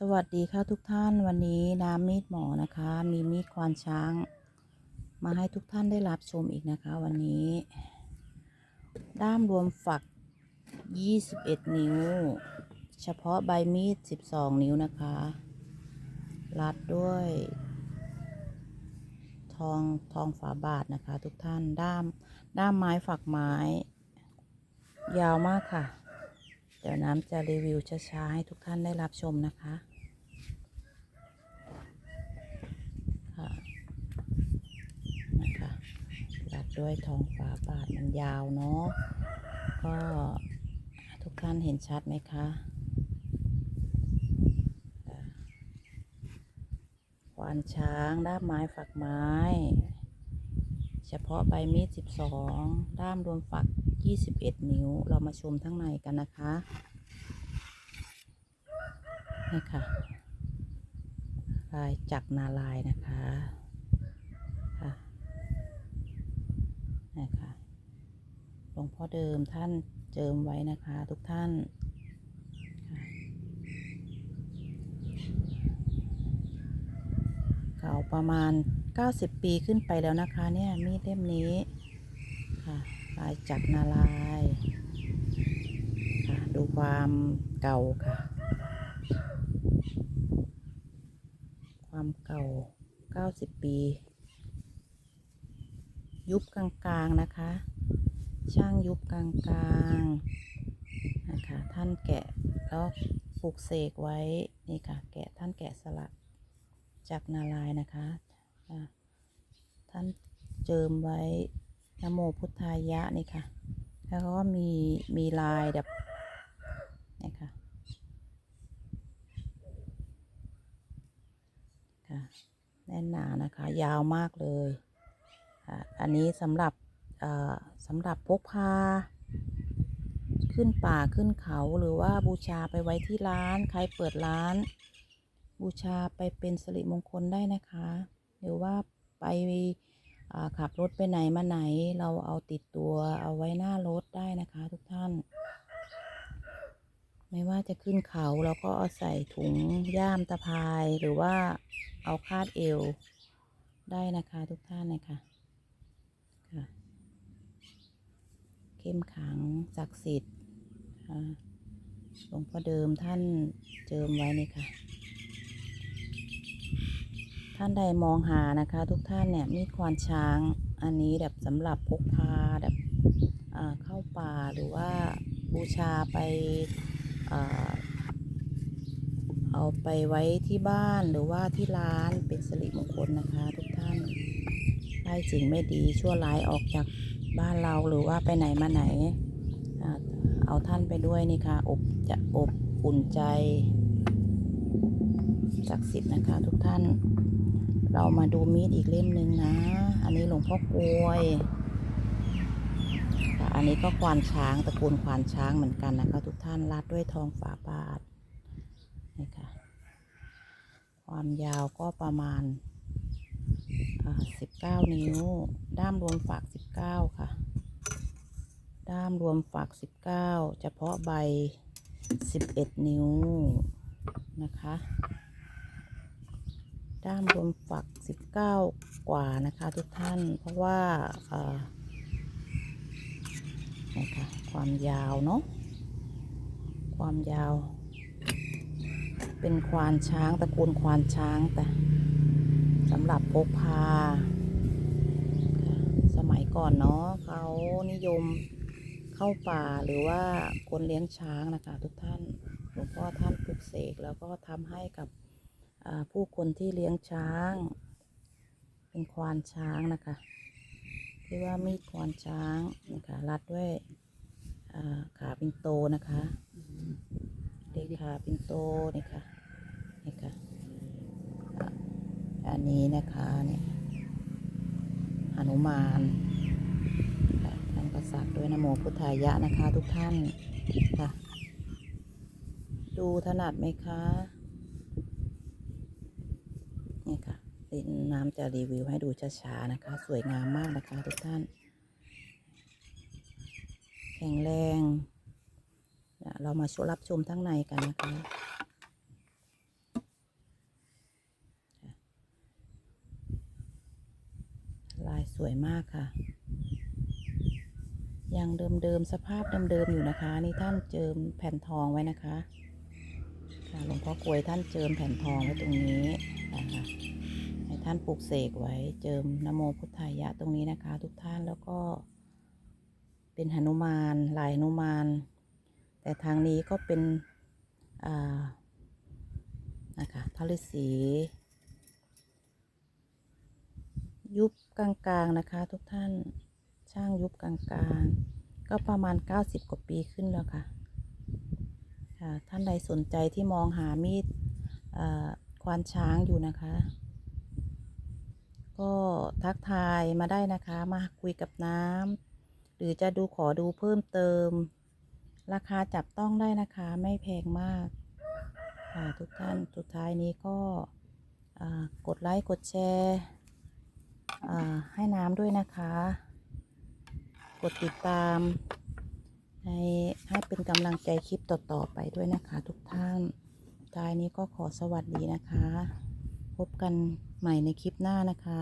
สวัสดีค่ะทุกท่านวันนี้น้ำมีดหมอนะคะ มีมีดควานช้าง มาให้ทุกท่านได้รับชมอีกนะคะ วันนี้ ด้ามรวมฝัก 21 นิ้ว เฉพาะใบมีด 12 นิ้วนะคะ รัดด้วย ทองทองฝาบาทนะคะ ทุกท่านด้ามด้ามไม้ฝักไม้ ยาวมากค่ะเดี๋ยวน้ำจะรีวิวช้าๆให้ทุกท่านได้รับชมนะคะค่ะนะคะรั ด้วยทองฝาบาทมันยาวเนาะก็ทุกท่านเห็นชัดไหมคะควานช้างด้ามไม้ฝักไม้ เฉพาะใบมีด 12 ด้ามรวมฝัก 21 นิ้ว เรามาชมทั้งในกันนะคะนี่ค่ะลายจักรนาลายนะคะนี่ค่ะ หลวง พ่อเดิมท่านเจิมไว้นะคะ ทุกท่านเก่าประมาณ 90 ปีขึ้นไปแล้วนะคะ เนี่ยมีดเล่มนี้ค่ะลายจักรนาลายค่ะดูความเก่าค่ะ ความเก่า 90 ปี ยุบกลางๆนะคะ ช่างยุบกลางๆนะคะท่านแกะแล้วปลูกเสกไว้นี่ค่ะ แกะท่านแกะสลักจากนาลายนะคะ ท่านเจิมไว้นโมพุทธายะนี่ค่ะ แล้วก็มีมีลายแบบนี่ค่ะค่ะแน่นหนานะคะ ยาวมากเลยค่ะอันนี้สำหรับ สำหรับพกพา ขึ้นป่าขึ้นเขาหรือว่าบูชาไปไว้ที่ร้าน ใครเปิดร้าน บูชาไปเป็นสิริมงคลได้นะคะ หรือว่าไปาขับรถไปไหนมาไหนเราเอาติดตัวเอาไว้หน้ารถได้นะคะทุกท่าน ไม่ว่าจะขึ้นเขาเราก็เอาใส่ถุงย่ามตะพายหรือว่าเอาคาดเอวได้นะคะทุกท่านนะคะค่ะ เข้มขังศักดิ์สิทธิ์หลวงพ่อเดิมท่านเจิมไว้นี่ค่ะ ท่านใดมองหานะคะ ทุกท่านเนี่ยมีดควานช้างอันนี้แบบสำหรับพกพาแบบเข้าป่าหรือว่าบูชาไปอเอาไปไว้ที่บ้านหรือว่าที่ร้านเป็นสิริมงคลนะคะ ทุกท่านไล่สิ่งไม่ดีชั่วร้ายออกจาก บ้านเราหรือว่าไปไหนมาไหน เอาท่านไปด้วยนี่ค่ะ อบจะอบอุ่นใจศักดิ์สิทธิ์นะคะ ทุกท่าน เรามาดูมีดอีกเล่มหนึ่งนะ อันนี้หลวงพ่อกลวยอันนี้ก็ควานช้างตระกูลควานช้างเหมือนกันนะคะ ทุกท่านรัดด้วยทองฝาบาทนี่ค่ะ ความยาวก็ประมาณ สิบเก้านิ้ว ด้ามรวมฝักสิบเก้าค่ะ ด้ามรวมฝักสิบเก้าเฉพาะใบสิบเอ็ดนิ้วนะคะ ด้ามรวมฝัก19กว่านะคะทุกท่าน เพราะว่าเอ่อนะคะความยาวเนาะ ความยาว เป็นควานช้างตระกูลควานช้างแต่ สำหรับพกพาค่ะสมัยก่อนเนาะเขานิยมเข้าป่าหรือว่าคนเลี้ยงช้างนะคะ ทุกท่านหลวงพ่อท่านปลุกเสกแล้วก็ทำให้กับผู้คนที่เลี้ยงช้าง เป็นควานช้างนะคะที่ว่ามีดควานช้างนะคะรัดด้วยอ่าขาปินโตนะคะเด็กขาปินโตนี่ค่ะนี่ค่ะ อันนี้นะคะเนี่ยหนุมานค่ะท่านก็สักด้วยนะโมพุทธายะนะคะ ทุกท่านค่ะ ดูถนัดไหมคะนี่ค่ะดินน้ำจะรีวิวให้ดูช้าๆนะคะ สวยงามมากนะคะทุกท่าน แข็งแรงเดี๋ยวเรามาชมรับชมทั้งในกันนะคะ สวยมากค่ะ ยังเดิมๆสภาพเดิมๆอยู่นะคะ นี่ท่านเจิมแผ่นทองไว้นะคะค่ะหลวงพ่อกลวยท่านเจิมแผ่นทองไว้ตรงนี้นะคะให้ท่านปลูกเสกไว้เจิมนโมพุทธายะตรงนี้นะคะ ทุกท่านแล้วก็เป็นหนุมานลายหนุมาน แต่ทางนี้ก็เป็นอ่านะคะพระฤาษียุบ กลางๆนะคะ ทุกท่านช่างยุบกลางๆ ก็ประมาณ 90 กว่าปีขึ้นแล้วค่ะค่ะ ท่านใดสนใจที่มองหามีดควานช้างอยู่นะคะ ก็ทักทายมาได้นะคะ มาคุยกับน้ำหรือจะดูขอดูเพิ่มเติม ราคาจับต้องได้นะคะ ไม่แพงมากค่ะทุกท่าน สุดท้ายนี้ก็กดไลค์ กดแชร์ ให้น้ำด้วยนะคะ กดติดตามให้ให้เป็นกำลังใจคลิปต่อๆไปด้วยนะคะทุกท่านท้ายนี้ก็ขอสวัสดีนะคะ พบกันใหม่ในคลิปหน้านะคะ